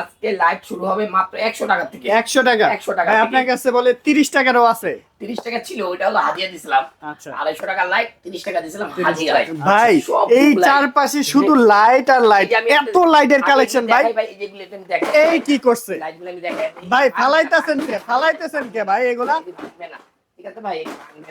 আজকে লাইট শুরু হবে মাত্র একশো টাকা থেকে। একশো টাকা। 100 টাকা আপনার কাছে বলে তিরিশ টাকারও আছে। তিরিশ টাকা ছিল ওইটা হলো হাজিয়া দিছিলাম। আচ্ছা। আড়াইশো টাকা লাইট তিরিশ টাকা দিছিলাম হাজিয়া লাইট ভাই এই চারপাশে শুধু লাইট আর লাইট এই যে আমি এত লাইটের কালেকশন ভাই। এই কি করছে? ভাই ফালাইতেছেন কে? ফালাইতেছেন কে ভাই এগুলা? ঠিক আছে ভাই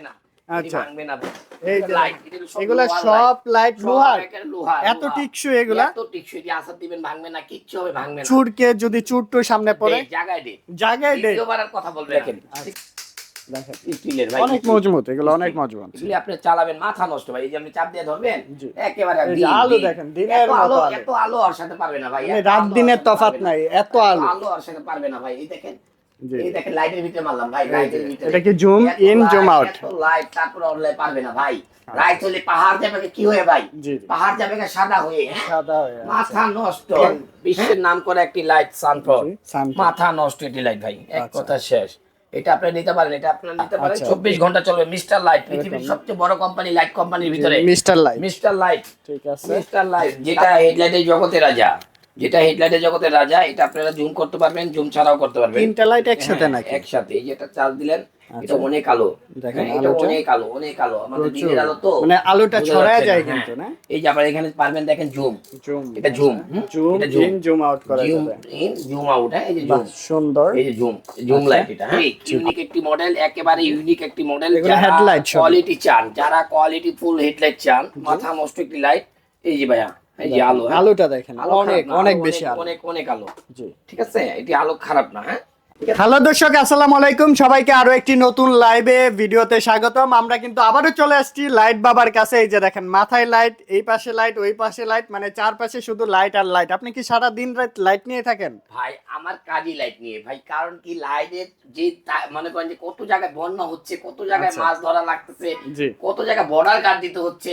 না। আচ্ছা। এগুলো ভাঙবে না ভাই। এই যে লাইট এগুলো সব এগুলা সব লাইট লাইট। লোহার। সব একেবারে লোহার, এত টিকসই এগুলা? এত টিকসই যে আসার দিবেন ভাঙবে না কিচ্ছু হবে ভাঙবে না। চুরকে যদি চুরটো সামনে পড়ে জায়গায় দে। জায়গায় দে। আর কথা বলবে দেখেন। দেখেন স্টিলের ভাই অনেক মজবুত এগুলো অনেক মজবুত। এগুলি আপনি চালাবেন মাথা নষ্ট ভাই। এই যে আপনি চাপ দিয়ে ধরবেন একেবারে আলো দেখেন, দিনের এত আলো এত আলো আর সাথে পারবে না ভাই রাত দিনের পারবে নাই এত আলো। আলো আর সাথে পারবে না ভাই এই দেখেন। এই দেখেন লাইটের ভিতরে মারলাম ভাই লাইটের ভিতরে। এটা কি zoom in zoom out light তারপর অনলে পারবে না ভাই। লাইট হলে পাহাড় যাবে কি হয়ে ভাই? জি জি। পাহাড় যাবে সাদা হয়ে। হ্যাঁ? সাদা হয়ে মাথা নষ্ট। বিশ্বের নাম করে একটি লাইট সানফ্লাওয়ার মাথা নষ্ট এটি লাইট ভাই। এক আচ্ছা। কথা শেষ। এটা আপনি নিতে পারেন এটা আপনার নিতে পারেন। আচ্ছা। চব্বিশ ঘণ্টা চলবে। মিস্টার লাইট পৃথিবীর সবচেয়ে বড় কোম্পানি লাইট কোম্পানির ভিতরে। মিস্টার লাইট মিস্টার লাইট ঠিক আছে। মিস্টার লাইট যেটা হেডলাইটের জগতে রাজা। যেটা হেডলাইটের জগতে রাজা এটা আপনারা জুম করতে পারবেন জুম ছাড়াও করতে পারবেন। তিনটা লাইট একসাথে হ্যাঁ, নাকি? একসাথে এই যেটা চার্জ দিলেন আচ্ছা। এটা অনেক আলো। দেখেন হ্যাঁ, এটা অনেক আলো অনেক আলো। আমাদের দিনের আলো তো মানে আলোটা ছড়ায় যায় কিন্তু হ্যাঁ। না? এই যে আপনারা এখানে পারবেন দেখেন জুম জুম এটা জুম জুম এটা জুম ইন জুম আউট করা জুম ইন জুম আউট হ্যাঁ এই যে জুম সুন্দর। এই যে জুম জুম। লাইট এটা হ্যাঁ ইউনিক একটি মডেল একেবারে ইউনিক একটি মডেল headlight সব। কোয়ালিটি চান যারা কোয়ালিটি ফুল হেডলাইট চান মাথা নষ্ট একটি লাইট এই যে ভাইয়া এই আলো হ্যাঁ? আলোটা দেখেন অনেক অনেক বেশি আলো। অনেক অনেক আলো। জি। ঠিক আছে? এটি আলো খারাপ না হ্যাঁ? হ্যালো দর্শক আসসালামু আলাইকুম। সবাইকে আরও একটি নতুন লাইভে ভিডিওতে স্বাগতম। আমরা কিন্তু আবারও চলে আসছি লাইট বাবার কাছে। এই যে দেখেন মাথায় লাইট এই পাশে লাইট ওই পাশে লাইট মানে চারপাশে শুধু লাইট আর লাইট আপনি কি সারা দিন রাত লাইট নিয়ে থাকেন? ভাই আমার কাজই লাইট নিয়ে। ভাই কারণ কি লাইটের যে মনে করেন যে কত জায়গায় বন্যা হচ্ছে কত জায়গায় আচ্ছা। মাছ ধরা লাগতেছে কত জায়গায় বর্ডার গার্ড দিতে হচ্ছে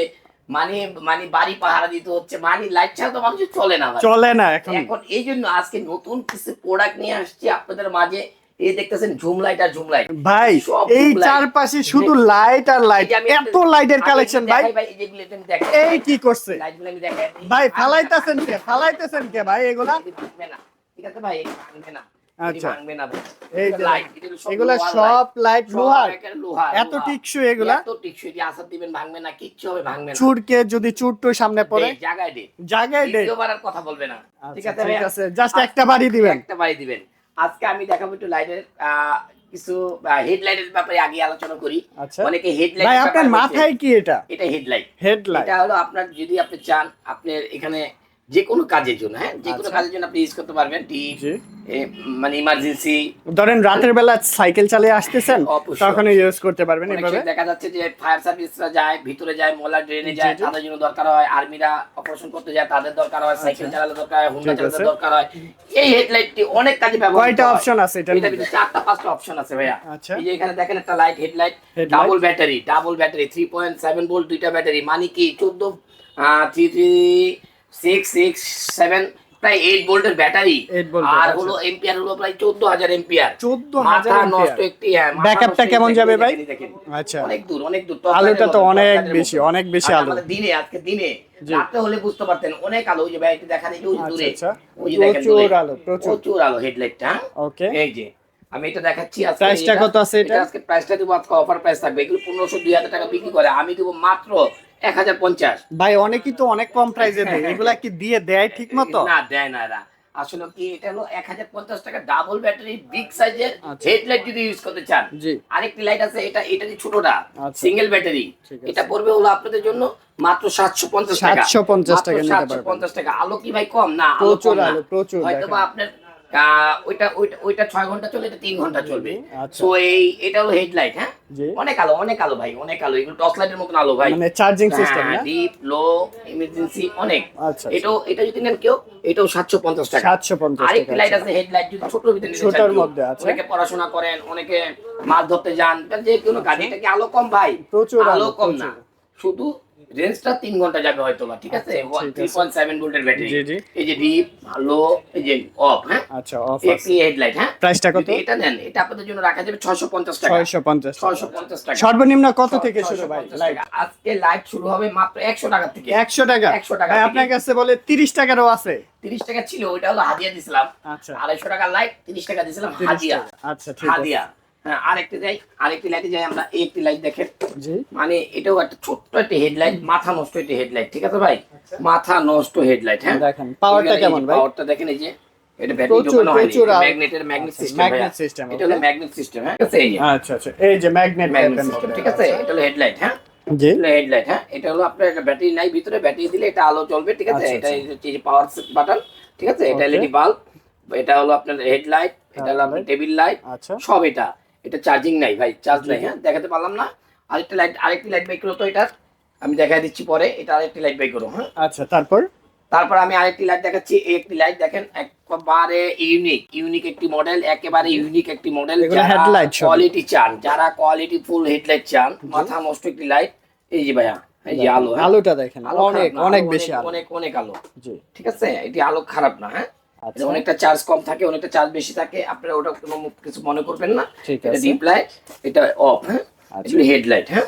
মানে মানে বাড়ি পাহারা দিতে হচ্ছে মানে লাইট ছাড়া তো মানুষ চলে না চলে না এখন। এখন এই জন্য আজকে নতুন কিছু প্রোডাক্ট নিয়ে আসছি আপনাদের মাঝে। এই দেখতেছেন ঝুম লাইট আর ঝুম লাইট ভাই এই চারপাশে শুধু লাইট আর লাইট এত লাইটের কালেকশন ভাই। ভাই এই কি করছে? ভাই ফালাইতেছেন কে? ফালাইতেছেন কে ভাই এগুলা? ঠিক আছে ভাই না। আচ্ছা। এই যে এগুলা সব লাইট লোহার? এত। টিকসই এগুলা? এত টিকসই যে আসার দিবেন ভাঙবে না কিচ্ছু হবে ভাঙবে না। চুরকে যদি চুরটো সামনে পড়ে? জায়গায় দে। জায়গায় দে। দ্বিতীয়বার আর কথা বলবে না। ঠিক আচ্ছা, আছে ঠিক আছে। জাস্ট একটা বাড়ি দিবেন। একটা বাড়ি দিবেন। আজকে আমি দেখাবো একটু লাইটের কিছু হেডলাইটের ব্যাপারে আগে আলোচনা করি। আচ্ছা। অনেকে হেডলাইট ভাই আপনার মাথায় কি এটা? এটা হেডলাইট হেডলাইট এটা হলো আপনার যদি আপনি চান আপনার এখানে যে কোনো কাজের জন্য হ্যাঁ? যে কোনো আচ্ছা। কাজের জন্য আপনি ইউজ করতে পারবেন। জি। মানে ইমার্জেন্সি ধরেন রাতের বেলা সাইকেল চালিয়ে আসতেছেন তখন ইউজ করতে পারবেন এইভাবে দেখা যাচ্ছে যে ফায়ার সার্ভিসরা যায় ভিতরে যায় মোলা ড্রেনে যায়। তাদের জন্য দরকার হয় আর্মিরা অপারেশন করতে যায় তাদের দরকার হয় সাইকেল আচ্ছা। চালালে দরকার হয় হুন্ডা চালাতে দরকার হয়। এই হেডলাইটটি অনেক কাজে ব্যবহার কয়টা অপশন আছে এটা মধ্যে? চারটা পাঁচটা অপশন আছে ভাইয়া। আচ্ছা। এই যে এখানে দেখেন একটা light headlight double battery double battery three point seven volt দুইটা ব্যাটারি মানে কি চোদ্দ three three six six seven প্রায় এইট ভোল্টের ব্যাটারি আর আচ্ছা। হলো এম্পিয়ার হলো প্রায় চোদ্দ হাজার এম্পিয়ার 14,000 মাথা ampere। নষ্ট একটি হ্যাঁ মাথা Backup টা নষ্ট কেমন যাবে ভাই? আচ্ছা অনেক দূর অনেক দূর আলোটা তো অনেক বেশি অনেক বেশি আলো দিনে আজকে দিনে রাতে হলে বুঝতে পারতেন অনেক আলো ওই যে ভাই একটু দেখা যায় ওই আচ্ছা, দূরে আচ্ছা। ওই যে দেখেন প্রচুর আলো, প্রচুর। আলো হেডলাইটটা ওকে এই যে আমি এটা দেখাচ্ছি আজকে প্রাইসটা কত আছে এটা? আজকে প্রাইসটা দিব আজকে অফার প্রাইস থাকবে এগুলো পনেরোশো দুই হাজার টাকা বিক্রি করে আমি দিব মাত্র এক হাজার পঞ্চাশ। ভাই অনেকেই তো অনেক কম প্রাইসে দেয়। এগুলা কি দিয়ে দেয় ঠিক মতো? না দেয় না আসলে কি এটা হলো এক হাজার পঞ্চাশ টাকা ডাবল ব্যাটারি বিগ সাইজের আচ্ছা। হেডলাইট যদি ইউজ করতে চান। আরেকটি লাইট আছে এটা এটারই ছোটটা আচ্ছা। সিঙ্গেল ব্যাটারি এটা পড়বে হলো আপনাদের জন্য মাত্র সাতশো পঞ্চাশ টাকা। 750 টাকা সাতশো পঞ্চাশ টাকা। আলো কি ভাই কম? না প্রচুর আলো, প্রচুর, হয়তো বা আপনার ওইটা ওইটা ওইটা ছয় ঘণ্টা চলে এটা তিন ঘণ্টা চলবে। আচ্ছা। তো এই এটা হলো হেডলাইট হ্যাঁ? অনেক আলো অনেক আলো ভাই অনেক আলো। এগুলো টর্চ লাইটের মতন আলো ভাই। মানে চার্জিং সিস্টেম না? ডিপ লো ইমার্জেন্সি অনেক। আচ্ছা এটাও এটা যদি নেন কেউ এটাও সাতশো পঞ্চাশ টাকা। সাতশো পঞ্চাশ আরেকটি লাইট আছে হেডলাইট যদি ছোট ভিতরে ছোটর মধ্যে আছে। অনেকে পড়াশোনা করেন অনেকে মাছ ধরতে যান যে কোনো কাজে। এটা কি আলো কম ভাই? আলো, কম না। শুধু রেঞ্জটা তিন ঘণ্টা যাবে হয়তো বা ঠিক আছে? থ্রি পয়েন্ট সেভেন ভোল্টের ব্যাটারি এই যে ডিপ লো এই যে অফ হ্যাঁ? আচ্ছা অফ একটি হেডলাইট হ্যাঁ? প্রাইসটা কত? এটা নেন এটা আপনাদের জন্য রাখা যাবে ছশো পঞ্চাশ টাকা। ছয়শো পঞ্চাশ ছয়শো পঞ্চাশ টাকা। সর্বনিম্ন কত থেকে শুরু ভাই। আজকে লাইট শুরু হবে মাত্র একশো টাকা থেকে। একশো টাকা। 100 টাকা আপনার কাছে বলে তিরিশ টাকারও আছে। তিরিশ টাকা ছিল ওইটা হলো হাদিয়া দিছিলাম। আচ্ছা। আড়াইশো টাকা লাইট তিরিশ টাকা দিছিলাম 30 হাদিয়া। আচ্ছা ঠিক আছে। হাদিয়া। আরেকটি যাই আরেকটি লাইটে যাই আমরা এই একটি লাইট দেখেন। মানে এটাও একটা ছোট্ট একটা হেডলাইট মাথা নষ্ট একটা হেডলাইট ঠিক আছে ভাই? মাথা নষ্ট হেডলাইট হ্যাঁ? দেখেন পাওয়ারটা কেমন ভাই? পাওয়ারটা দেখেন এই যে এটা ব্যাটারি ঢোকানো হয়নি ম্যাগনেটের ম্যাগনেট আচ্ছা, সিস্টেম magnet system, এটা হলো ম্যাগনেট সিস্টেম হ্যাঁ ঠিক আছে আচ্ছা আচ্ছা এই যে ম্যাগনেট ম্যাগনেট সিস্টেম ঠিক আছে এটা হলো হেডলাইট হ্যাঁ? জি। হেডলাইট হ্যাঁ? এটা হলো আপনার একটা ব্যাটারি নাই ভিতরে ব্যাটারি দিলে এটা আলো জ্বলবে ঠিক আছে? আচ্ছা, এটা হচ্ছে পাওয়ার বাটন ঠিক আছে? এটা এলইডি বাল্ব এটা হলো আপনার হেডলাইট এটা হলো আপনার টেবিল লাইট আচ্ছা। সব এটা। এটা চার্জিং নাই ভাই চার্জ নাই হ্যাঁ? দেখাতে পারলাম না। আরেকটা লাইট আরেকটি লাইট বাই করো তো এটা। আমি দেখাই দিচ্ছি পরে এটা আরেকটি লাইট বাই করো হ্যাঁ? আচ্ছা তারপর? তারপর আমি আরেকটি লাইট দেখাচ্ছি এই একটি লাইট দেখেন একবারে ইউনিক ইউনিক একটি মডেল একেবারে ইউনিক একটি মডেল সব। কোয়ালিটি চান যারা কোয়ালিটি ফুল হেডলাইট চান মাথা নষ্ট একটি লাইট এই যে ভাইয়া এই যে আলো হ্যাঁ? আলোটা দেখেন অনেক অনেক বেশি আলো। অনেক অনেক আলো। জি। ঠিক আছে? এটি আলো খারাপ না হ্যাঁ? অনেকটা চার্জ কম থাকে অনেকটা চার্জ বেশি থাকে আপনারা ওটা কোনো কিছু মনে করবেন না। এটা ডিপ লাইট এটা অফ হ্যাঁ? আচ্ছা। হেডলাইট হ্যাঁ?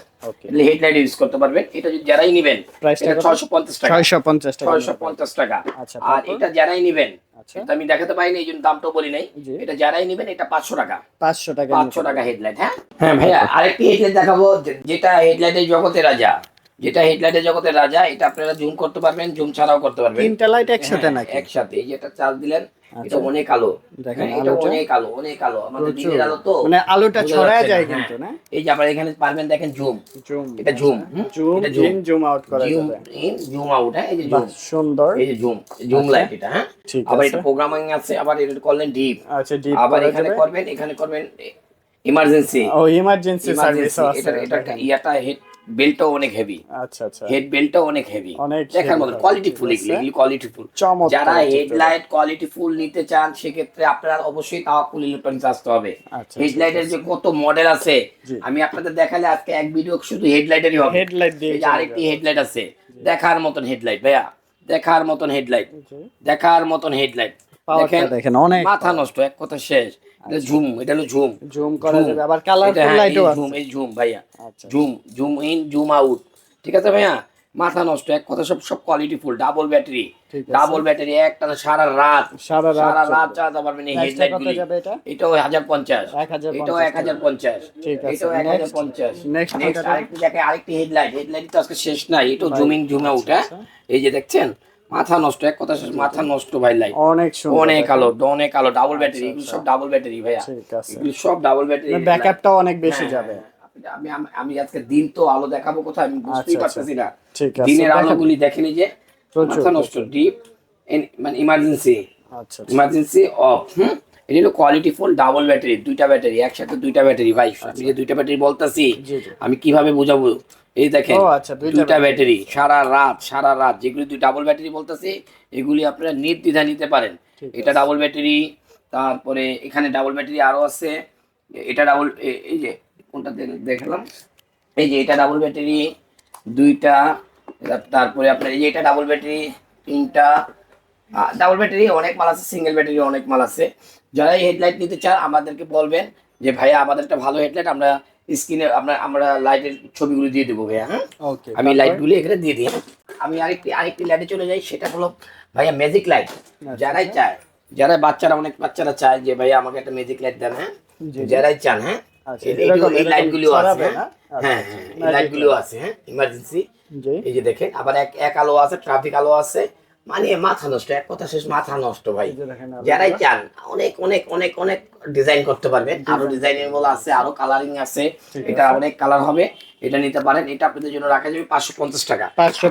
হেডলাইট ইউজ করতে পারবেন। এটা যদি যারাই নেবেন এটা টাকা আচ্ছা, আর এটা যারাই নেবেন আচ্ছা। আমি দেখাতে পারিনি এই জন্য দামটাও বলি নাই। এটা যারাই নেবেন এটা পাঁচশো টাকা। পাঁচশো টাকা পাঁচশো টাকা হেডলাইট হ্যাঁ? হ্যাঁ ভাইয়া আরেকটি হেডলাইট দেখাবো যেটা হেডলাইটের জগতের রাজা। যেটা হেডলাইটের জগতের রাজা এটা আপনারা জুম করতে পারবেন জুম ছাড়াও করতে পারবেন। তিনটা লাইট একসাথে হ্যাঁ, নাকি? একসাথে। এই যেটা চার্জ দিলেন আচ্ছা। এটা অনেক আলো। দেখেন হ্যাঁ, এটা অনেক আলো অনেক আলো। আমাদের দিনের আলো তো। মানে আলোটা ছড়ায় যায় হ্যাঁ। কিন্তু না? এই যে আপনারা এখানে পারবেন দেখেন জুম। জুম এটা? জুম এটা zoom। ইন জুম আউট করা জুম যাবে। ইন জুম আউট হ্যাঁ এই যে জুম। সুন্দর। এই যে জুম জুম আচ্ছা। লাইট এটা হ্যাঁ? আবার এটা প্রোগ্রামিং আছে আবার এটা করলেন ডিপ আচ্ছা ডিপ আবার এখানে করবেন এখানে করবেন ইমার্জেন্সি ও ইমার্জেন্সি সার্ভিস আছে এটা এটা ইয়াটা হেড বেল্টটাও অনেক হেভি আচ্ছা আচ্ছা। হেড বেল্টটাও অনেক হেভি দেখার মতো কোয়ালিটি ফুল এগুলি কোয়ালিটি ফুল যারা হেডলাইট কোয়ালিটি ফুল নিতে চান সেক্ষেত্রে আপনার অবশ্যই তাওয়াক্কুল ইলেকট্রনিক্স আসতে হবে। আচ্ছা হেডলাইটের যে কত মডেল আছে আমি আপনাদের দেখালে আজকে এক ভিডিও শুধু হেডলাইটেরই হবে। হেডলাইট দিয়ে আরেকটি হেডলাইট আছে। দেখার মতন হেডলাইট ভাইয়া। দেখার মতন হেডলাইট দেখার মতন হেডলাইট দেখেন দেখেন অনেক মাথা নষ্ট এক কথা শেষ। এটা ঝুম এটা হলো ঝুম। জুম করা যাবে আবার কালারফুল হ্যাঁ, লাইটও আছে। ঝুম এই ঝুম ভাইয়া। আচ্ছা। Zoom zoom in zoom out ঠিক আছে ভাইয়া? মাথা নষ্ট এক কথা সব সব quality full double battery double battery একটা সারা রাত। সারা রাত সারা রাত চলবে। চালাতে পারবেন এই প্রাইসটা হেডলাইট গুলি। এটাও হাজার পঞ্চাশ। 1050 এটাও এক হাজার পঞ্চাশ। এটাও এক হাজার পঞ্চাশ। নেক্সট? আরেকটি হেডলাইট হেডলাইট তো আজকে শেষ নাই। এটাও জুমিং জুম আউট হ্যাঁ? আচ্ছা। এই যে দেখছেন? মাথা নষ্ট এক কথা শেষ মাথা নষ্ট ভাই লাইট অনেক সুন্দর অনেক আলো অনেক আলো ডাবল ব্যাটারি আচ্ছা, এগুলো আচ্ছা। সব ডাবল ব্যাটারি ভাইয়া। এগুলো সব ডাবল ব্যাটারি ব্যাকআপটাও অনেক বেশি হ্যাঁ, যাবে। আমি আমি- আমি আজকে দিন তো আলো দেখাবো কোথায় আমি বুঝতেই আচ্ছা, পারতেছি না। ঠিক আছে দিনের। আলোগুলি দেখেনি যে মাথা নষ্ট ডিপ মানে ইমার্জেন্সি আচ্ছা আচ্ছা। ইমার্জেন্সি অফ হুম? এটা হলো কোয়ালিটি ফুল ডাবল ব্যাটারি দুইটা ব্যাটারি একসাথে দুইটা ব্যাটারি ভাই আমি যে দুইটা ব্যাটারি বলতেছি আমি কীভাবে বুঝাবো? এই দেখেন ও আচ্ছা দুইটা ব্যাটারি সারা রাত সারা রাত যেগুলি দুই ডাবল ব্যাটারি বলতেছি এগুলি আপনারা নির্দ্বিধা নিতে পারেন। এটা ডাবল ব্যাটারি তারপরে এখানে ডাবল ব্যাটারি আরও আছে। এটা ডাবল এই যে কোনটা দেখালাম? এই যে এটা ডাবল ব্যাটারি দুইটা তারপরে আপনার এই যে এটা ডাবল ব্যাটারি তিনটা ডাবল ব্যাটারি অনেক মাল আছে সিঙ্গেল ব্যাটারি অনেক মাল আছে। যারা এই হেডলাইট নিতে চান আমাদেরকে বলবেন যে ভাইয়া আমাদের একটা ভালো হেডলাইট আমরা স্ক্রিনে আমরা আমরা লাইটের ছবিগুলো দিয়ে দেবো ভাইয়া হ্যাঁ? ওকে আমি লাইটগুলো এখানে দিয়ে দিই আমি আরেকটি আরেকটি লাইটে চলে যাই সেটা হলো ভাইয়া ম্যাজিক লাইট যারাই চায় যারা বাচ্চারা অনেক বাচ্চারা চায় যে ভাইয়া আমাকে একটা ম্যাজিক লাইট দেন হ্যাঁ। যারাই চান হ্যাঁ? আচ্ছা, এই- আছে হ্যাঁ আচ্ছা, হ্যাঁ? আচ্ছা, হ্যাঁ এই লাইটগুলো আছে হ্যাঁ? ইমার্জেন্সি এই যে দেখেন আবার এক এক আলো আছে ট্রাফিক আলো আছে মানে মাথা নষ্ট এক কথা শেষ মাথা নষ্ট ভাই। যারাই চান অনেক অনেক অনেক অনেক ডিজাইন করতে পারবেন। আরও ডিজাইনের বলে আছে আরও কালারিং আছে। এটা অনেক কালার হবে এটা নিতে পারেন। এটা আপনাদের জন্য রাখা যাবে পাঁচশো পঞ্চাশ টাকা। পাঁচশো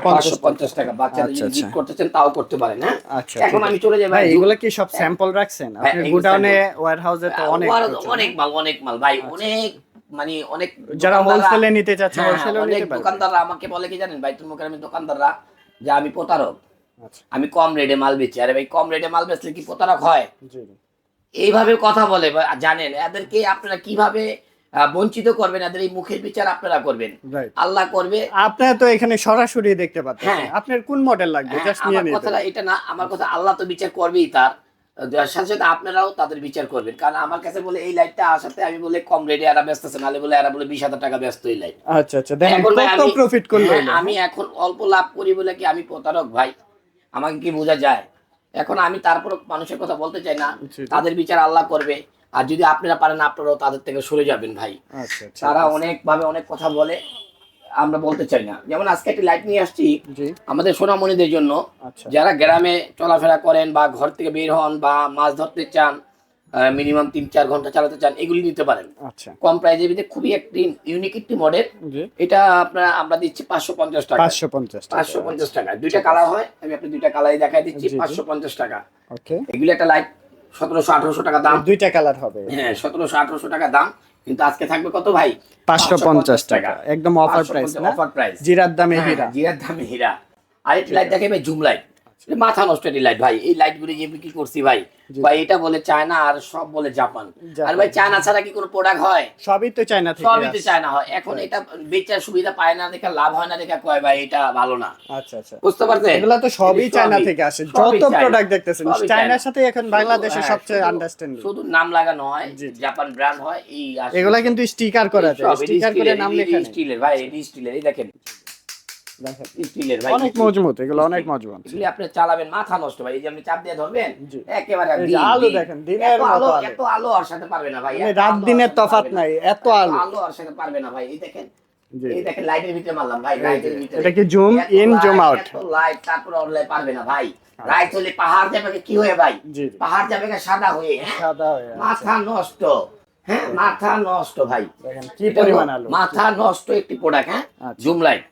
পঞ্চাশ টাকা। বাচ্চারা আচ্ছা, যদি আচ্ছা। গিফট করতে চান তাও করতে পারেন হ্যাঁ? আচ্ছা এখন আমি চলে যাই ভাই এগুলো কি সব স্যাম্পল রাখছেন? হ্যাঁ, আপনি গুডাউনে। ওয়্যার হাউসে তো অনেক প্রচুর। আচ্ছা। অনেক মাল অনেক মাল। ভাই অনেক মানে অনেক যারা হোলসেলে নিতে চাচ্ছে হ্যাঁ, হোলসেলেও অনেক নিতে দোকানদাররা আমাকে বলে কি জানেন ভাই তুমি আমি দোকানদাররা যে আমি প্রতারক আচ্ছা আমি কম রেটে মাল বেচি। আরে ভাই কম রেটে মাল বেচলে কি প্রতারক হয়। এইভাবে কথা বলে জানেন এদেরকে আপনারা কীভাবে বঞ্চিত করবেন এদের এই মুখের বিচার আপনারা করবেন। আল্লাহ করবে। আপনার তো এখানে সরাসরি দেখতে পাচ্ছেন। হ্যাঁ। আপনার কোন মডেল লাগবে? হ্যাঁ, জাস্ট নিয়ে আমার নিতে কথাটা এটা না আমার কথা আল্লাহ তো বিচার করবেই তার। সাথে সাথে আপনারাও তাদের বিচার করবেন। কারণ আমার কাছে বলে এই লাইটটা আসাতে আমি বলে কম রেটে এরা ব্যস্ত আছে নাহলে বলে এরা বলে বিশ হাজার টাকা ব্যস্ত এই লাইট আচ্ছা আচ্ছা। প্রফিট করল হ্যাঁ, আমি এখন অল্প লাভ করি বলে কি আমি প্রতারক ভাই? আমাকে কি বোঝা যায়? এখন আমি তারপর মানুষের কথা বলতে চাই না। তাদের বিচার আল্লাহ করবে। আর যদি আপনারা পারেন আপনারাও তাদের থেকে সরে যাবেন ভাই। আচ্ছা আচ্ছা। তারা অনেক ভাবে অনেক কথা বলে আমরা বলতে চাই না। যেমন আজকে একটি লাইট নিয়ে আসছি আমাদের সোনামণিদের জন্য। আচ্ছা। যারা গ্রামে চলাফেরা করেন বা ঘর থেকে বের হন বা মাছ ধরতে চান মিনিমাম তিন চার ঘণ্টা চালাতে চান এগুলি নিতে পারেন। আচ্ছা। কম প্রাইজের ভিতরে খুবই একটি ইউনিক একটি মডেল এটা আপনার আমরা দিচ্ছি পাঁচশো পঞ্চাশ টাকা। পাঁচশো পঞ্চাশ পাঁচশো পঞ্চাশ টাকা। দুইটা কালার হয় আমি আপনি দুইটা কালারই দেখাই দিচ্ছি। পাঁচশো পঞ্চাশ টাকা। এগুলো একটা লাইট সতেরোশো আঠারোশো টাকা দাম। দুইটা কালার হবে। হ্যাঁ সতেরোশো আঠারোশো টাকা দাম। কিন্তু আজকে থাকবে কত ভাই? পাঁচশো পঞ্চাশ টাকা। একদম অফার প্রাইস অফার প্রাইস জিরার দামে হিরা। জিরার দামে হীরা। আরেকটি লাইট দেখে ভাই জুম লাইট মাথা নষ্ট এই লাইট ভাই। এই লাইটগুলো যে বিক্রি করছি ভাই? ভাই এটা বলে চায়না আর সব বলে জাপান। আর ভাই চায়না ছাড়া কি কোনো প্রোডাক্ট হয়? সবই তো চায়না থেকে সবই তো চায়না হয়। এখন এটা বেচার সুবিধা পায় না দেখে লাভ হয় না দেখে কয় ভাই এটা ভালো না। আচ্ছা আচ্ছা। বুঝতে পারছেন? এগুলা তো সবই চায়না থেকে আসে। যত প্রোডাক্ট দেখতেছেন চায়নার সাথে এখন বাংলাদেশে হ্যাঁ, সবচেয়ে আন্ডারস্ট্যান্ডিং শুধু নাম লাগানো হয়। জাপান ব্র্যান্ড হয় এই। এগুলা কিন্তু স্টিকার করা যায়। স্টিকার করে নাম লেখা স্টিলের ভাই এটি স্টিলের এই দেখেন। স্টিলের ভাই অনেক মজবুত এগুলো অনেক মজবুত। আপনি চালাবেন মাথা নষ্ট ভাই এই যে আপনি চাপ দিয়ে ধরবেন একেবারে আলো দেখেন, দিনের আলো এত আলো আর সাথে পারবে না ভাই মানে রাত দিনের তফাৎ নাই, এত আলো। আলো আর সাথে পারবে না ভাই এই দেখেন এই দেখেন লাইটের ভিতরে মারলাম ভাই লাইটের ভিতরে। এটা কি zoom in zoom out light তারপর অনলাইন পারবে না ভাই। লাইট হলে পাহাড় যাবে কি হয়ে ভাই। পাহাড় যাবে সাদা হয়ে। সাদা হয়ে মাথা নষ্ট হ্যাঁ মাথা নষ্ট ভাই। কি পরিমাণ আলো। মাথা নষ্ট একটি প্রোডাক্ট হ্যাঁ? আচ্ছা। জুম লাইট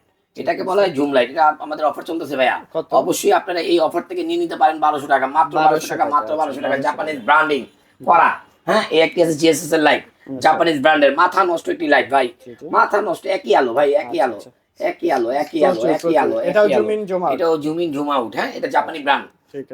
এটাকে বলা হয় জুম লাইট এটা আমাদের অফার চলতেছে ভাইয়া। অবশ্যই আপনারা এই অফার থেকে নিয়ে নিতে পারেন বারোশো টাকা মাত্র বারোশো টাকা মাত্র বারোশো টাকা। আচ্ছা, জাপানিজ ব্র্যান্ডিং করা হ্যাঁ? এই একটি আছে জিএসএস এর লাইট জাপানিজ ব্র্যান্ডের মাথা নষ্ট একটি লাইট ভাই। মাথা নষ্ট একই আলো ভাই একই আলো আচ্ছা, একই আলো একই আলো একই আলো এটাও zoom out। এটাও জুম ইন জুম আউট হ্যাঁ? এটা জাপানি ব্র্যান্ড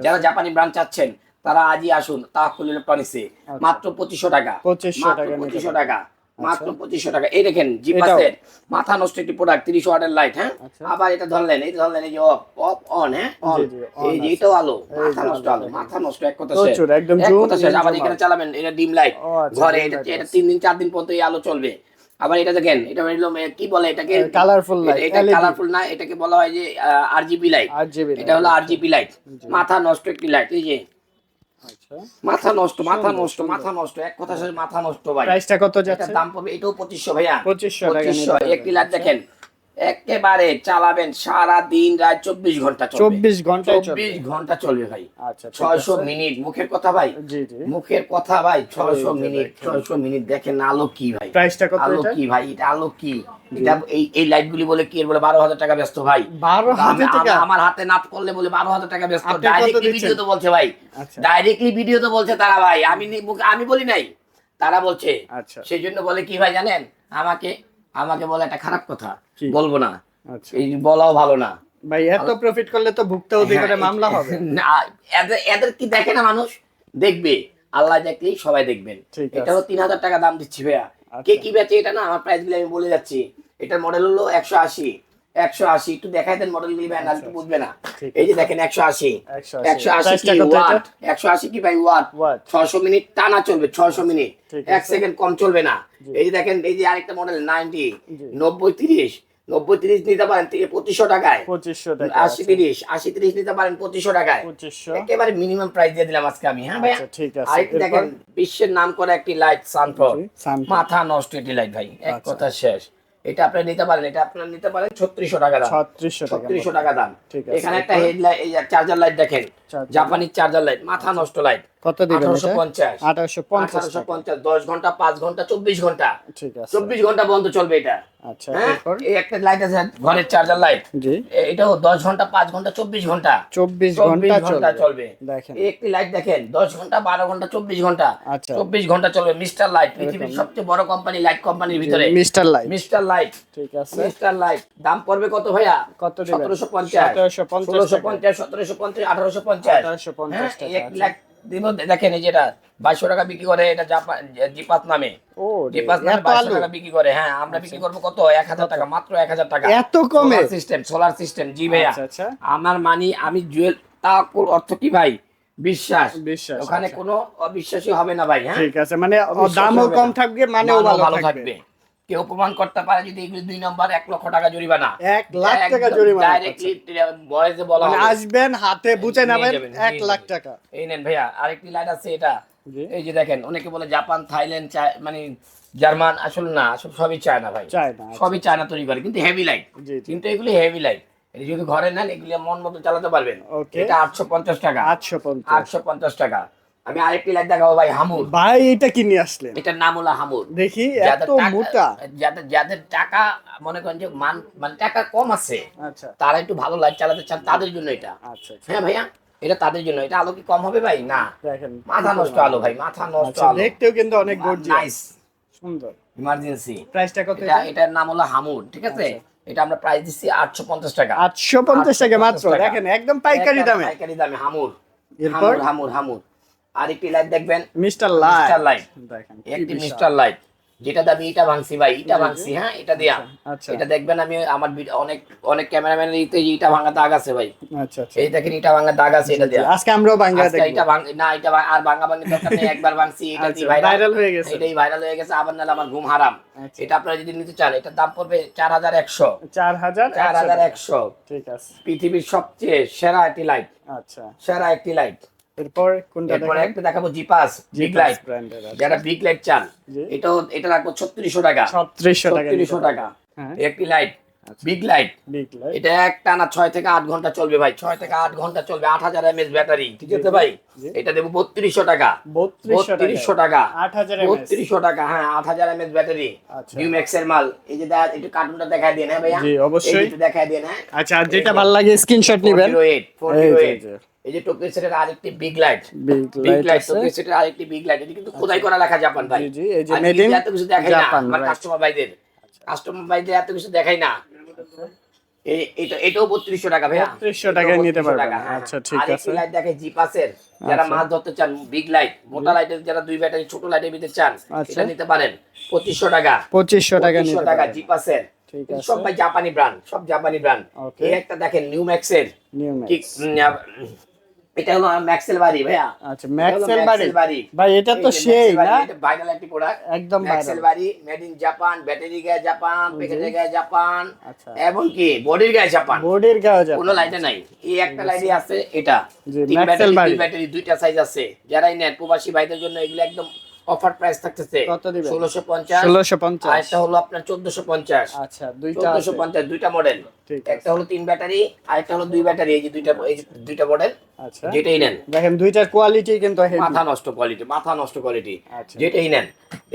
যারা জাপানি ব্র্যান্ড চাচ্ছেন তারা আজই আসুন তাকুল ইলেকট্রনিক্সে মাত্র পঁচিশশো টাকা। 2500 মাত্র টাকা পঁচিশশো টাকা। মাত্র পঁচিশশো টাকা। এই দেখেন? জিপাসের মাথা নষ্ট একটি প্রোডাক্ট তিরিশ ওয়াটের লাইট হ্যাঁ? আচ্ছা। আবার এটা ধরলেন এই ধরলেন এই যে অফ অফ অন হ্যাঁ? অন এই যে এটাও আলো মাথা নষ্ট আলো, মাথা নষ্ট এক কথা শেষ। একদম এক কথা শেষ। আবার এখানে চালাবেন এটা ডিম লাইট আচ্ছা, ঘরে এটা এটা তিন দিন চার দিন পর্যন্ত এই আলো চলবে। আবার এটা দেখেন এটা হলো কি বলে এটাকে? কালারফুল লাইট এটা কালারফুল না এটাকে বলা হয় যে আরজিবি লাইট এটা হলো আরজিবি লাইট মাথা নষ্ট একটি লাইট এই যে। আচ্ছা মাথা নষ্ট মাথা নষ্ট মাথা নষ্ট। এক কথা শুধু মাথা নষ্ট ভাই। প্রাইসটা কত যাচ্ছে? দাম পড়বে এটাও পঁচিশশো ভাইয়া। 2500 টাকা পঁচিশশো। এক একটি দেখেন। একেবারে চালাবেন সারা দিন রাত চব্বিশ ঘণ্টা চব্বিশ ঘণ্টা চব্বিশ ঘণ্টা চলবে ভাই। আচ্ছা ছয়শো মিনিট মুখের কথা ভাই। মুখের কথা ভাই ছয়শো মিনিট ছয়শো মিনিট দেখেন আলো কি ভাই। প্রাইসটা কত আলো কি ভাই এটা আলো কি এটা এই এই লাইট গুলি বলে কি বলে বারো হাজার টাকা ব্যস্ত ভাই। বারো হাজার টাকা? আমার- হাতে নাপ করলে বলে বারো হাজার টাকা ব্যস্ত। ডাইরেক্টলি ভিডিও তো বলছে ভাই। ডাইরেক্টলি ভিডিও তো বলছে তারা ভাই। আমি আমি বলি নাই। তারা বলছে। আচ্ছা। সেই জন্য বলে কি ভাই জানেন? আমাকে আমাকে বলে একটা খারাপ কথা। বলব না। আচ্ছা। এই বলাও ভালো না। ভাই এত প্রফিট করলে তো ভুক্তা হতে পারে মামলা হবে। না এদের এদের কি দেখে না মানুষ? দেখবে। আল্লাহ দেখলেই সবাই দেখবেন। এটা হলো এটাও তিন হাজার টাকা দাম দিচ্ছি ভাইয়া। আচ্ছা। কে কি বেচে এটা না? আমার প্রাইসগুলো আমি বলে যাচ্ছি। এটার মডেল হলো একশো আশি। একশো আশি একটু দেখাই দেন মডেল গুলি ভাই না একটু বুঝবে না। আচ্ছা, এই যে দেখেন একশো আশি। একশো আশি। কি ওয়াট একশো আশি কি ভাই ওয়াট ছশো মিনিট টানা চলবে ছশো মিনিট। এক সেকেন্ড কম চলবে না। এই যে দেখেন এই যে আরেকটা মডেল নাইনটি নব্বই তিরিশ। নব্বই তিরিশ নিতে পারেন পঁচিশশো টাকায়। আশি তিরিশ আশি তিরিশ নিতে পারেন পঁচিশশো টাকায়। একেবারে মিনিমাম প্রাইস দিয়ে দিলাম আজকে আমি হ্যাঁ আচ্ছা আছে। আরেকটি দেখেন বিশ্বের নাম করা একটি লাইট Sunflower। মাথা নষ্ট একটি লাইট ভাই এক আচ্ছা। কথা শেষ। এটা আপনি নিতে পারেন এটা আপনার নিতে পারেন ছত্রিশশো টাকা দাম। ছত্রিশশো টাকা দাম। ঠিক আছে। এখানে একটা হেডলাইট এই চার্জার লাইট দেখেন। জাপানি চার্জার লাইট মাথা আচ্ছা। নষ্ট লাইট কত দিবেন 1850 1850 1850 10 ঘণ্টা 5 ঘণ্টা 24 ঘণ্টা ঠিক আছে। 24 ঘণ্টা বন্ধ চলবে এটা। আচ্ছা হ্যাঁ? এই একটা লাইট আছে হ্যাঁ? ঘরের চার্জার লাইট জি। এটাও 10 ঘণ্টা 5 ঘণ্টা 24 ঘণ্টা 24 ঘণ্টা ঘণ্টা চলবে। দেখেন। একটি লাইট দেখেন 10 ঘণ্টা 12 ঘণ্টা 24 ঘণ্টা আচ্ছা। 24 ঘণ্টা চলবে মিস্টার লাইট পৃথিবীর সবচেয়ে বড় কোম্পানি লাইট কোম্পানির ভিতরে। মিস্টার লাইট মিস্টার লাইট ঠিক আছে। মিস্টার লাইট দাম পড়বে কত ভাইয়া? কত 1750 1750 1750 1750 1850 হ্যাঁ, দেখেন এই যেটা বাইশশো টাকা বিক্রি করে এটা জিপাত নামে। জিপাত নামে বাইশশো টাকা বিক্রি করে হ্যাঁ আমরা বিক্রি করব কত? এক হাজার টাকা মাত্র এক হাজার টাকা। এত কমে? সিস্টেম সোলার সিস্টেম জি ভাইয়া। আচ্ছা, আচ্ছা। আমার মানি আমি জুয়েল তা অর্থ কি ভাই? বিশ্বাস। বিশ্বাস ওখানে আচ্ছা। কোনো অবিশ্বাসী হবে না ভাই হ্যাঁ? ঠিক আছে মানে দামও কম থাকবে মানেও ভালো থাকবে। কেউ প্রমাণ করতে পারে যদি এগুলি দুই নম্বর এক লক্ষ টাকা জরিমানা। এক লাখ টাকা জরিমানা ডাইরেক্টলি বয়েজে বলা মানে হবে। আসবেন হাতে বুঝে নেবেন এক লাখ টাকা। এই নেন ভাইয়া আরেকটি লাইট আছে এটা। এই যে দেখেন অনেকে বলে জাপান থাইল্যান্ড মানে জার্মান আসলে না আসলে সবই চায় না ভাই চাই না সবই চায়না তৈরি করে কিন্তু হেভি লাইট কিন্তু এগুলি হেভি লাইট এটা যদি ঘরে নেন এগুলি মন মতো চালাতে পারবেন। এটা আটশো পঞ্চাশ টাকা। আটশো আটশো পঞ্চাশ টাকা। আমি আরেকটি লাইট দেখাবো ভাই হামুর। ভাই এটা কি নিয়ে আসলেন? এটার নাম হলো হামুর। দেখি যাদের এত টাকা- মোটা। যাদের যাদের টাকা মনে করেন যে মান মানে টাকা কম আছে আচ্ছা। তারা একটু ভালো লাইট চালাতে চান তাদের জন্য এটা। আচ্ছা আচ্ছা। হ্যাঁ ভাইয়া এটা তাদের জন্য। এটা আলো কি কম হবে ভাই? না। মাথা নষ্ট আলো ভাই মাথা নষ্ট আচ্ছা আলো। দেখতেও কিন্তু অনেক গর্জিয়াস। সুন্দর। ইমার্জেন্সি প্রাইসটা কত এটা এটার নাম হলো হামুর ঠিক আছে? এটা আমরা প্রাইস দিচ্ছি আটশো পঞ্চাশ টাকা। আটশো পঞ্চাশ টাকা মাত্র। দেখেন একদম পাইকারি দামে। পাইকারি দামে হামুর। এরপর? হামুর হামুর হামুর। আরেকটি লাইট দেখবেন। মিস্টার লাইট মিস্টার লাইট দেখেন একটি মিস্টার। লাইট যেটা দাবি এটা ভাঙছি ভাই এটা। ভাঙছি হ্যাঁ এটা দিয়া। আচ্ছা এটা দেখবেন আমি আমার ভিডিও- অনেক অনেক ক্যামেরাম্যানের ইতে ভাঙা দাগ আছে ভাই। আচ্ছা আচ্ছা। এই দেখেন ইটা ভাঙা দাগ আছে এটা দিয়া। আজকে আমরাও আজকে দেখব। এটা ভাঙ- না এটা আর ভাঙা ভাঙি দরকার নেই একবার ভাঙছি এটা আচ্ছা ভাইরাল হয়ে গেছে। এটাই ভাইরাল হয়ে গেছে আবার নাহলে আমার ঘুম হারাম। আচ্ছা। এটা আপনারা যদি নিতে চান এটার দাম পড়বে চার হাজার একশো। চার হাজার চার হাজার একশো। একশো ঠিক আছে। পৃথিবীর সবচেয়ে সেরা একটি লাইট আচ্ছা। সেরা একটি লাইট এরপর কোনটা এরপরে একটা দেখাবো জিপাস বিগ লাইট যারা বিগ লাইট চান। এটাও এটা রাখব ছত্রিশশো টাকা। ছত্রিশশো টাকা ছত্রিশশো টাকা। হ্যাঁ। একটি লাইট আচ্ছা। বিগ লাইট এটা একটা না ছয় থেকে আট ঘণ্টা চলবে ভাই ছয় থেকে আট ঘণ্টা চলবে আট হাজার এমএস ব্যাটারি ঠিক আছে ভাই? এটা দেবো বত্রিশশো টাকা। বত্রিশশো টাকা। বত্রিশশো টাকা। হ্যাঁ আট হাজার এমএস ব্যাটারি। আচ্ছা। ডিউম্যাক্স এর মাল। এই যে দেখ একটু কার্টুনটা দেখায় দিয়ে হ্যাঁ ভাইয়া। অবশ্যই। দেখায় দিয়ে হ্যাঁ আচ্ছা যেটা ভালো লাগে স্ক্রিনশট নেবেন। 408 এই যে, 408 যে। এই যে টোকিও সেটের আরেকটি big light big light Tokyo সেটের আরেকটি বিগ লাইট এটা কিন্তু খোদাই করা লেখা জাপান ভাই। জি এই যে মেড ইন এত কিছু দেখাই না জাপান আমার কাস্টমার ভাইদের। কাস্টমার ভাইদের এত কিছু দেখাই না। এই- এটা এটাও বত্রিশশো টাকা ভাইয়া। 3200 টাকায় নিতে 3200 পারবেন। হ্যাঁ। আচ্ছা, ঠিক আছে। লাইট দেখে জিপাসের যারা আচ্ছা। মাছ ধরতে চান বিগ লাইট মোটা লাইটের যারা দুই ব্যাটারি ছোট লাইটের ভিতরে চান আচ্ছা। এটা নিতে পারেন। পঁচিশশো টাকা। পঁচিশশো টাকা পঁচিশশো নিতে টাকা জিপাসের সব ভাই জাপানি ব্র্যান্ড সব জাপানি ব্র্যান্ড এই একটা দেখেন নিউ ম্যাক্সের নিউ আহ, এটা হলো ম্যাক্সেল বাড়ি ভাইয়া। আচ্ছা ম্যাক্সেল বাড়ি? ভাই এটা তো সেই না? এটা ভাইরাল একটি প্রোডাক্ট একদম ম্যাক্সেল বাড়ি মেড ইন জাপান ব্যাটারি গায়ে জাপান প্যাকেটের গায়ে জাপান আচ্ছা। এবং কি বডির গায়ে জাপান গাওয়া জাপান কোনো লাইটে নাই। এই একটা লাইটে আছে এটা। ব্যাটারি বাড়ি। ব্যাটারি দুইটা সাইজ আছে। যারাই নেন প্রবাসী ভাইদের জন্য এগুলো একদম অফার প্রাইস থাকতেছে কত দিবেন? ষোলোশো পঞ্চাশ। ষোলোশো আর পঞ্চাশ হলো আপনার চোদ্দশো পঞ্চাশ। আচ্ছা দুইটা চোদ্দশো আছে পঞ্চাশ দুইটা মডেল একটা হলো তিন ব্যাটারি আর একটা হলো দুই ব্যাটারি এই যে দুইটা এই যে দুইটা মডেল আচ্ছা। যেটাই নেন। দেখেন দুইটার কোয়ালিটি কিন্তু মাথা নষ্ট কোয়ালিটি মাথা নষ্ট কোয়ালিটি আচ্ছা। যেটাই নেন।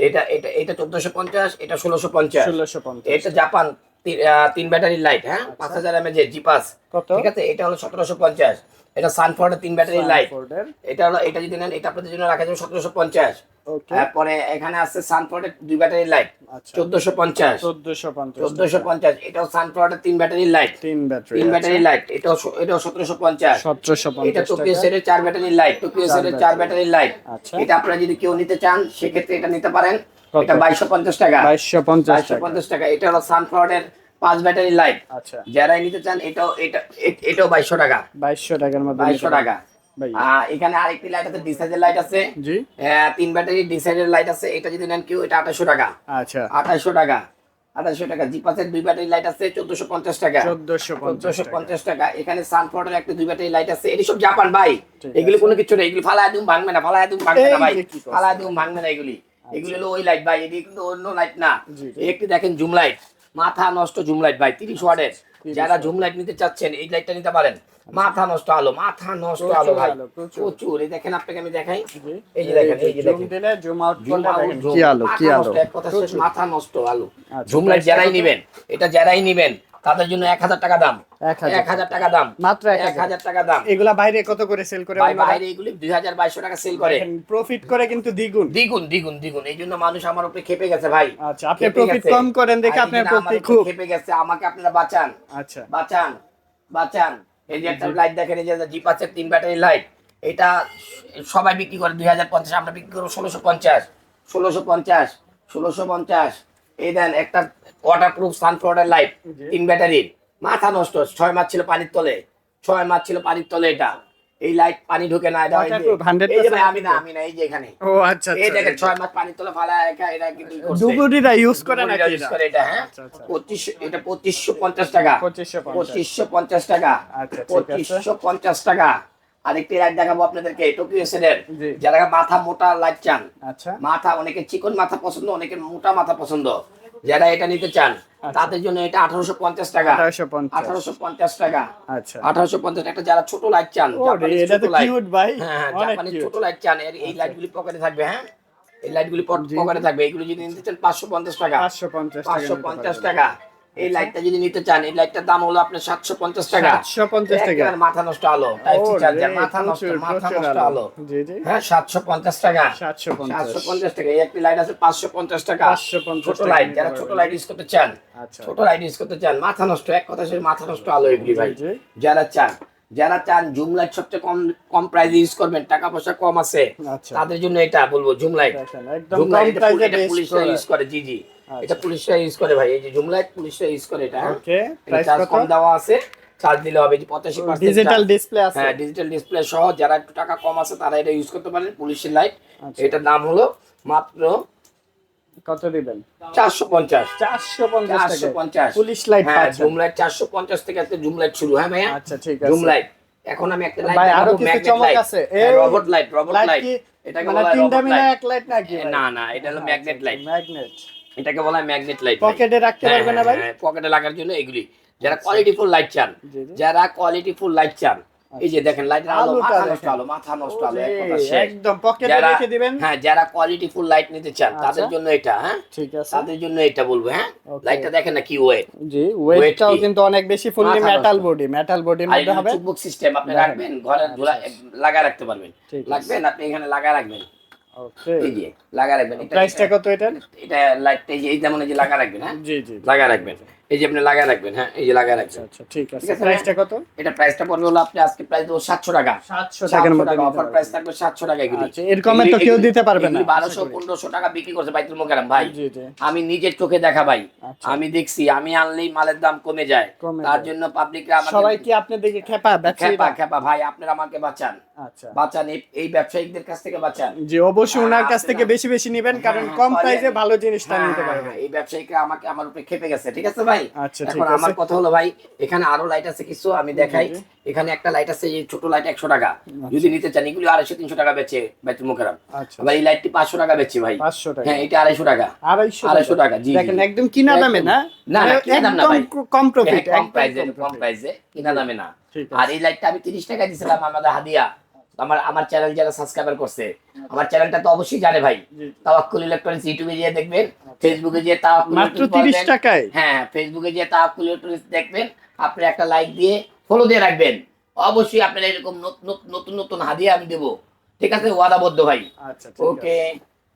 এটা এটা এটা চোদ্দশো পঞ্চাশ এটা ষোলোশো পঞ্চাশ। ষোলোশো পঞ্চাশ। এটা জাপান তিন ব্যাটারির লাইট হ্যাঁ? পাঁচ হাজার এমএজ জিপাস কত? ঠিক আছে? এটা হলো সতেরোশো পঞ্চাশ। এটা সানফোর্ডের তিন ব্যাটারি লাইট এটা হলো এটা যদি নেন এটা আপনাদের জন্য রাখা যাবে সতেরোশো পঞ্চাশ। তারপরে এখানে আছে সানফোর্ডের দুই ব্যাটারির লাইট আচ্ছা। চোদ্দশো পঞ্চাশ। চোদ্দশো পঞ্চাশ। এটাও সানফ্লোয়ারের তিন ব্যাটারি লাইট তিন ব্যাটারি তিন ব্যাটারির লাইট এটাও এটাও সতেরোশো পঞ্চাশ। সতেরোশো এটা টোকিও টাকা সেটের চার ব্যাটারি লাইট টোকিও সেটের চার ব্যাটারির লাইট আচ্ছা। এটা আপনারা যদি কেউ নিতে চান সেক্ষেত্রে এটা নিতে পারেন। এটা বাইশশো পঞ্চাশ টাকা। বাইশশো পঞ্চাশ টাকা। এটা হলো সানফ্লোয়ারের পাঁচ ব্যাটারির লাইট। আচ্ছা। যারাই নিতে চান এটাও এটা এটাও বাইশশো টাকা। বাইশশো টাকার মধ্যে বাইশশো টাকা। এখানে আরেকটি লাইট আছে ডিসাইডের লাইট আছে। জি। তিন ব্যাটারি ডিসাইডের লাইট আছে। এটা যদি নেন কেউ এটা আঠাশশো টাকা। আচ্ছা। আঠাশশো টাকা। আঠাশশো টাকা। জিপাসের দুই ব্যাটারি লাইট আছে চোদ্দশো পঞ্চাশ টাকা। চোদ্দশো পঞ্চাশ টাকা। এখানে সানফোর্ডের একটা দুই ব্যাটারি লাইট আছে। এটি সব জাপান ভাই। এগুলি কোনো কিছু না এগুলি ফালায় দুম ভাঙবে না। ফালায় দুম ভাঙবে না ভাই। যে কি করছে? ফালায় দুম ভাঙবে না এগুলি। এগুলি হলো ওই লাইট ভাই। এটি কিন্তু অন্য লাইট না। একটি দেখেন জুম লাইট। মাথা নষ্ট জুম লাইট ভাই তিরিশ ওয়াটের যারা জুম লাইট নিতে চাচ্ছেন এই লাইটটা নিতে পারেন। মাথা নষ্ট আলো মাথা নষ্ট আলো ভাই। প্রচুর। এই দেখেন আপনাকে আমি দেখাই। এই যে দেখেন এই যে জুম দেখেন। দিলে জুম আউট কি আলো কি মাথা আলো? নষ্ট, এক কথা শেষ, মাথা নষ্ট আলো। আচ্ছা, জুম লাইট price টা যারাই নেবেন নিবেন এটা যারাই নিবেন তাদের জন্য এক হাজার টাকা দাম। এক হাজার টাকা দাম। মাত্র এক হাজার। টাকা দাম। এগুলা বাইরে কত করে সেল করে বাইরে এগুলি দুই হাজার বাইশশো টাকা সেল করে। প্রফিট করে কিন্তু দ্বিগুণ। দ্বিগুণ দ্বিগুণ দ্বিগুণ। এই জন্য মানুষ আমার উপরে খেপে গেছে ভাই। আচ্ছা আপনি প্রফিট কম করেন দেখে আপনার প্রফিট খুব। খেপে গেছে। আমাকে আপনারা বাঁচান। আচ্ছা। বাঁচান বাঁচান। এই যে একটা লাইট দেখেন এই যে জিপ আছে তিন ব্যাটারি লাইট এটা সবাই বিক্রি করে দুই হাজার পঞ্চাশ। আমরা বিক্রি করব ষোলোশো পঞ্চাশ। ষোলোশো পঞ্চাশ ষোলোশো পঞ্চাশ। এই দেন একটা ওয়াটার প্রুফ সানফ্লাওয়ার লাইট। তিন ব্যাটারির মাথা নষ্ট ছয় মাস ছিল পানির তলে। ছয় মাস ছিল পানির তলে এটা। এই লাইট পানি ঢুকে না এটা এই যে- Waterproof, 100% এই যে ভাই আমি না আমি না এই যে এখানে। ও আচ্ছা এই আচ্ছা দেখেন ছয় মাস পানির তলে ফালা একা এটা কিন্তু। ডুবুরিরা ইউজ করে নাকি use করে এটা হ্যাঁ? আচ্ছা, আচ্ছা। পঁচিশশো এটা পঁচিশশো পঞ্চাশ টাকা। পঁচিশশো পঞ্চাশ। পঁচিশশো পঞ্চাশ টাকা। আচ্ছা, ঠিক আছে। পঁচিশশো পঞ্চাশ টাকা। আরেকটি লাইট দেখাবো আপনাদেরকে টোকিও সেলের যারা মাথা মোটা লাইট চান আচ্ছা। মাথা অনেকে চিকন মাথা পছন্দ অনেকে মোটা মাথা পছন্দ। যারা এটা নিতে চান তাদের জন্য এটা আঠারোশো পঞ্চাশ টাকা। আঠারোশো পঞ্চাশ। টাকা। আচ্ছা। আঠারোশো পঞ্চাশ একটা যারা ছোট লাইট চান ছোট লাইট চান হ্যাঁ হ্যাঁ, লাইট চান এই লাইটগুলি পকেটে থাকবে হ্যাঁ? এই লাইটগুলি পকেটে থাকবে। এগুলো যদি নিতে চান পাঁচশো পঞ্চাশ টাকা। পাঁচশো পঞ্চাশ টাকা। এই লাইটটা যদি নিতে চান এই লাইটটার দাম হলো আপনার সাতশো পঞ্চাশ টাকা। সাতশো পঞ্চাশ টাকা। মাথা নষ্ট আলো টাইপ চার্জার মাথা নষ্ট মাথা নষ্ট আলো। হ্যাঁ সাতশো পঞ্চাশ টাকা। সাতশো পঞ্চাশ। সাতশো পঞ্চাশ টাকা। এই একটি লাইট আছে পাঁচশো পঞ্চাশ টাকা। 550 ছোট লাইট যারা ছোট লাইট ইউজ করতে চান আচ্ছা। ছোট লাইট ইউজ করতে চান মাথা নষ্ট এক কথা সে মাথা নষ্ট আলো এগুলি ভাই। যারা চান যারা চান জুম লাইট সবচেয়ে কম কম প্রাইসে ইউজ করবেন টাকা পয়সা কম আছে আচ্ছা। তাদের জন্য এটা বলব জুম লাইট একদম কম লাইট এটা পুলিশরা ইউজ করে জি জি। আচ্ছা। এটা পুলিশরা ইউজ করে ভাই এই যে জুম লাইট পুলিশরা ইউজ করে এটা হ্যাঁ? ওকে এটা প্রাইস চার্জ কম দেওয়া আছে চার্জ দিলে হবে যে পঁচাশি ডিজিটাল ডিসপ্লে আছে। হ্যাঁ ডিজিটাল ডিসপ্লে সহ যারা একটু টাকা কম আছে তারা এটা ইউজ করতে পারেন পুলিশের লাইট আচ্ছা। এটার দাম হলো মাত্র কত দিবেন? চারশো পঞ্চাশ। চারশো পঞ্চাশ চারশো টাকা পঞ্চাশ। পুলিশ লাইট হ্যাঁ পাচ্ছেন। জুম লাইট চারশো পঞ্চাশ থেকে একটা জুম লাইট শুরু হ্যাঁ ভাইয়া? আচ্ছা ঠিক জুম লাইট এখন আমি একটা লাইট ভাই, আরও কিছু চমক আছে। এই রবট লাইট রবট লাইট এটাকে মানে বলা হয় তিনটা রবট মিলে এক লাইট নাকি না না এটা হলো ম্যাগনেট লাইট ম্যাগনেট এটাকে বলা হয় ম্যাগনেট লাইট পকেটে রাখতে পারবে না ভাই? পকেটে লাগার জন্য এগুলি। যারা কোয়ালিটি ফুল লাইট চান। যারা কোয়ালিটি ফুল লাইট চান এই যে দেখেন লাইটের আলো মাথা নষ্ট আলো মাথা নষ্ট আলো এক কথা একদম পকেটে রেখে দিবেন। হ্যাঁ যারা কোয়ালিটি ফুল লাইট নিতে চান তাদের আচ্ছা। জন্য এটা হ্যাঁ? ঠিক আছে। তাদের জন্য এটা বলব হ্যাঁ? লাইটটা দেখেন না কি ওয়েট জি ওয়েটটাও কিন্তু অনেক বেশি ফুললি মেটাল বডি মেটাল আর মধ্যে হবে। চুকবুক সিস্টেম আপনি রাখবেন ঘরে ধুলা লাগা রাখতে পারবেন। লাগবেন আপনি এখানে লাগা রাখবেন। ওকে এই যে লাগা রাখবেন। এটা- প্রাইসটা কত এটার? এটা লাইটটা যে এই যেমন এই যে লাগা রাখবেন হ্যাঁ? জি জি লাগা রাখবেন। এই যে আপনি লাগা রাখবেন হ্যাঁ এই যে লাগা রাখবেন। আচ্ছা ঠিক আছে। প্রাইসটা কত? এটা প্রাইসটা পড়বে হলো আপনি আজকে প্রাইস দেবো সাতশো টাকা। সাতশো টাকার মধ্যে অফার প্রাইস থাকবে সাতশো টাকা এগুলি। আচ্ছা, এর কমে তো কেউ দিতে পারবে না, বারোশো আশা করি। পনেরোশো টাকা বিক্রি করছে বাইতুল মোকাররম ভাই। জি জি। আমি নিজের চোখে দেখা ভাই আচ্ছা। আমি দেখছি আমি আনলেই মালের দাম কমে যায়। তার। জন্য পাবলিকরা সবাই আমাকে কি আপনি দেখে খেপা খেপা খেপা ভাই আপনারা আমাকে বাঁচান। আচ্ছা। বাঁচান এই- ব্যবসায়ীদের কাছ থেকে বাঁচান। জি অবশ্যই ওনার কাছ থেকে বেশি বেশি নেবেন কারণ হ্যাঁ, কম প্রাইসে ভালো জিনিসটা হ্যাঁ, নিতে হ্যাঁ, হ্যাঁ, এই ব্যবসায়ীরা আমাকে আমার উপরে খেপে গেছে ঠিক আছে ভাই? আচ্ছা, ঠিক এখন আমার কথা হলো ভাই এখানে আরও লাইট আছে কিছু আমি দেখাই। এখানে একটা লাইট আছে এই ছোট লাইট একশো টাকা। যদি নিতে চান এগুলি আড়াইশো তিনশো টাকা বেচে মোকাররম আচ্ছা। আবার এই লাইটটি পাঁচশো টাকা বেচছি ভাই। পাঁচশো টাকা। হ্যাঁ এটা আড়াইশো টাকা। আড়াইশো টাকা, জি, একদম কিনা। দামে না? না, না, কিনা দাম না ভাই। কম প্রফিট হ্যাঁ, কম প্রাইসে কম প্রাইসে কিনা দামে না। আর এই লাইটটা আমি তিরিশ টাকা দিয়েছিলাম আমাদের হাদিয়া। আমার আমার চ্যানেল যারা সাবস্ক্রাইবার করছে আমার চ্যানেলটা তো অবশ্যই জানে ভাই। তাওয়াক্কুল ইলেকট্রনিক্স ইউটিউবে গিয়ে দেখবেন ফেসবুকে গিয়ে তাওয়াক্কুল মাত্র electronics তিরিশ পাবেন। টাকায়? হ্যাঁ ফেসবুকে গিয়ে তাওয়াক্কুল ইলেকট্রনিক্স দেখবেন আপনি একটা লাইক দিয়ে ফলো দিয়ে রাখবেন। অবশ্যই আপনারা এরকম নত- নত- নতুন নতুন হাদিয়া আমি দেবো। ঠিক আছে? ওয়াদাবদ্ধ ভাই। আচ্ছা ওকে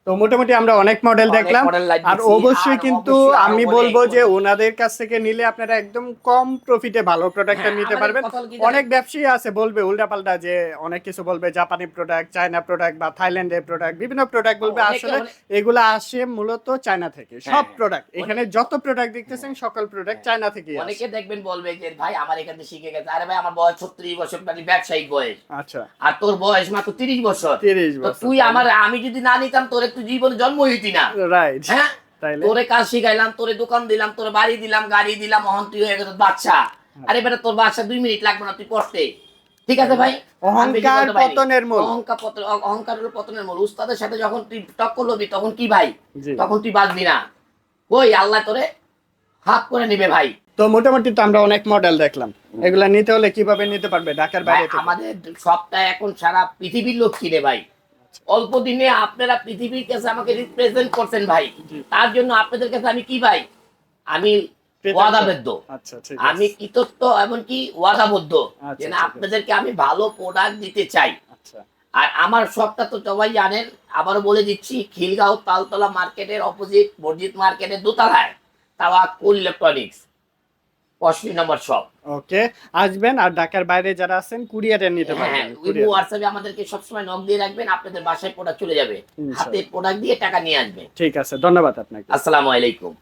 তো মোটামুটি আমরা অনেক মডেল দেখলাম। আর অবশ্যই কিন্তু আমি বলব যে ওনাদের কাছ থেকে নিলে আপনারা একদম কম প্রফিটে ভালো প্রোডাক্টটা হ্যাঁ, নিতে পারবেন? অনেক ব্যবসায়ী আছে বলবে উল্টাপাল্টা যে অনেক কিছু বলবে জাপানি প্রোডাক্ট চায়না প্রোডাক্ট বা থাইল্যান্ডের প্রোডাক্ট বিভিন্ন প্রোডাক্ট বলবে। আসলে এগুলো আসে মূলত চায়না থেকে। সব হ্যাঁ, প্রোডাক্ট এখানে যত প্রোডাক্ট দেখতেছেন সকল প্রোডাক্ট চায়না থেকে অনেকে দেখবেন বলবে যে ভাই আমার এখান থেকে শিখে গেছে। আরে ভাই আমার বয়স ছত্রিশ বছর মানে ব্যবসায়িক বয়স। আচ্ছা। আর তোর বয়স মাত্র তিরিশ বছর। তিরিশ তো বছর তুই আমার আমি যদি না নিতাম তোর একটু জীবনে জন্ম হইতি না। রাইট হ্যাঁ? তোরে কাজ শিখাইলাম তোরে দোকান দিলাম তোরে বাড়ি দিলাম গাড়ি দিলাম অহন তুই হয়ে গেছ বাচ্চা। আরে বেটা তোর বাচ্চা দুই মিনিট লাগবে না তুই পড়তে। ঠিক আছে ভাই? অহংকার পতনের মূল। অহংকার পতন অহংকার হলো পতনের মূল। উস্তাদের সাথে যখন তুই টক্কর লবি তখন কি ভাই? তখন তুই বাঁচবি না। ওই আল্লাহ তোরে হাত করে নিবে ভাই। তো মোটামুটি তো আমরা অনেক মডেল দেখলাম। এগুলা নিতে হলে কীভাবে নিতে পারবে? ঢাকার বাইরে আমাদের সপ্তাহে এখন সারা পৃথিবীর লোক কিনে ভাই। অল্প দিনে আপনারা পৃথিবীর কাছে আমাকে রিপ্রেজেন্ট করছেন ভাই। তার জন্য আপনাদের কাছে আমি কি ভাই? আমি। ওয়াদাবদ্ধ। আচ্ছা আমি কৃতজ্ঞ এমনকি ওয়াদাবদ্ধ। আচ্ছা, যে ঠিক না আছে। আপনাদেরকে আমি ভালো প্রোডাক্ট দিতে চাই। আচ্ছা। আর আমার সবটা তো সবাই জানেন আবার বলে দিচ্ছি খিলগাঁও তালতলা মার্কেটের অপোজিট মসজিদ মার্কেটের দোতলায় তাওয়াক্কুল ইলেকট্রনিক্স পঁয়ষট্টি নম্বর শপ ওকে আসবেন আর ঢাকার বাইরে যারা আছেন কুরিয়ারে নিতে হ্যাঁ পারবেন ইমো হোয়াটসঅ্যাপে আমাদেরকে সবসময় নক দিয়ে রাখবেন আপনাদের বাসায় প্রোডাক্ট চলে যাবে। হাতে প্রোডাক্ট দিয়ে টাকা নিয়ে আসবে ঠিক আছে ধন্যবাদ আপনাকে। আসসালামু আলাইকুম।